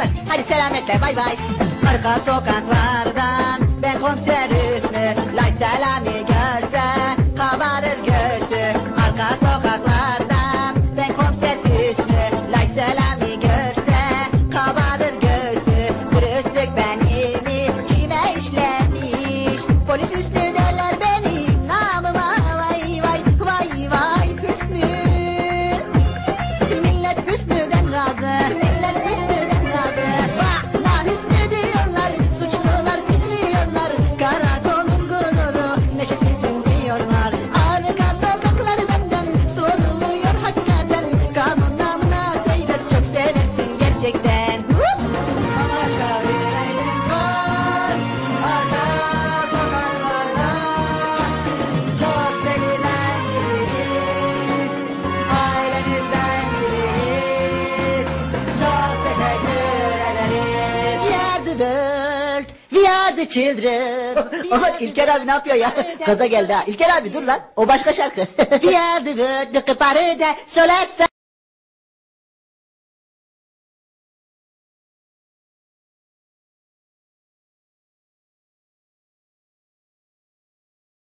yakalar. Hadi selametle. Bay bay. Arka sokaklardan ben komiser Hüsnü. Light Selami görse kabarır göğsü. Arka sokaklardan ben komiser Hüsnü. Light Selami görse kabarır göğsü. Pürüzlük benimi işlemiş. Polis Hüsnü gerçekten. Başka bir rengin var, arka sokaklarda. Çok sevilen biriyiz, ailemizden biriyiz. Çok teşekkür ederiz. We are the world, we are the children. Aha İlker abi ne yapıyor ya? Gaza geldi ha. İlker abi dur lan, o başka şarkı. we are the world, de söylersen.